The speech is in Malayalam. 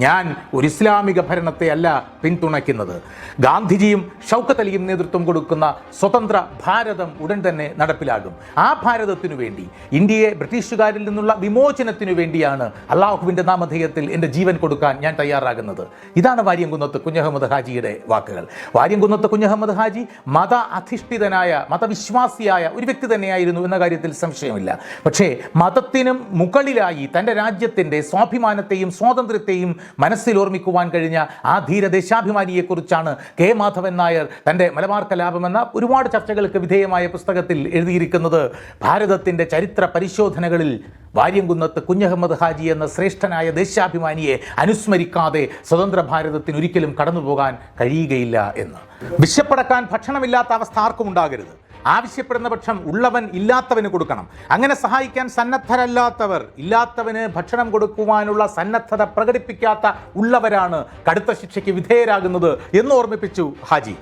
ഞാൻ ഒരു ഇസ്ലാമിക ഭരണത്തെ അല്ല പിന്തുണയ്ക്കുന്നത്. ഗാന്ധിജിയും ഷൗക്കത്ത് അലിയും നേതൃത്വം കൊടുക്കുന്ന സ്വതന്ത്ര ഭാരതം ഉടൻ തന്നെ നടപ്പിലാകും. ആ ഭാരതത്തിനു വേണ്ടി ഇന്ത്യയെ ബ്രിട്ടീഷുകാരിൽ നിന്നുള്ള വിമോചനത്തിനു വേണ്ടിയാണ് അള്ളാഹുവിന്റെ നാമധേയത്തിൽ എന്റെ ജീവൻ കൊടുക്കാൻ ഞാൻ തയ്യാറാകുന്നത്. ഇതാണ് വാര്യംകുന്നത്ത് കുഞ്ഞഹമ്മദ് ഹാജിയുടെ വാക്കുകൾ. വാര്യംകുന്നത്ത് കുഞ്ഞഹമ്മദ് ഹാജി മത അധിഷ്ഠിതനായ മതവിശ്വാസിയായ ഒരു വ്യക്തി തന്നെയായിരുന്നു എന്ന കാര്യത്തിൽ സംശയമില്ല. പക്ഷേ മതത്തിനും മുകളിലായി തന്റെ രാജ്യത്തിന്റെ സ്വാഭിമാനത്തെയും സ്വാതന്ത്ര്യത്തെയും മനസ്സിൽ ഓർമ്മിക്കുവാൻ കഴിഞ്ഞ ആ ധീര ദേശാഭിമാനിയെക്കുറിച്ചാണ് കെ മാധവൻ നായർ തന്റെ മലബാർ കലാപം എന്ന ഒരുപാട് ചർച്ചകൾക്ക് വിധേയമായ പുസ്തകത്തിൽ എഴുതിയിരിക്കുന്നത്. ഭാരതത്തിന്റെ ചരിത്ര പരിശോധനകളിൽ വാര്യംകുന്നത്ത് കുഞ്ഞഹമ്മദ് ഹാജി എന്ന ശ്രേഷ്ഠനായ ദേശാഭിമാനിയെ അനുസ്മരിക്കാതെ സ്വതന്ത്ര ഭാരതത്തിന് ഒരിക്കലും കടന്നുപോകാൻ കഴിയുകയില്ല എന്ന്. വിശപ്പടക്കാൻ ഭക്ഷണമില്ലാത്ത അവസ്ഥ ആർക്കും ഉണ്ടാകരുത്. ആവശ്യപ്പെടുന്ന പക്ഷം ഉള്ളവൻ ഇല്ലാത്തവന് കൊടുക്കണം. അങ്ങനെ സഹായിക്കാൻ സന്നദ്ധരല്ലാത്തവർ ഇല്ലാത്തവന് ഭക്ഷണം കൊടുക്കുവാനുള്ള സന്നദ്ധത പ്രകടിപ്പിക്കാത്ത ഉള്ളവരാണ് കടുത്ത ശിക്ഷയ്ക്ക് വിധേയരാകുന്നത് എന്ന് ഓർമ്മിപ്പിച്ചു ഹാജി.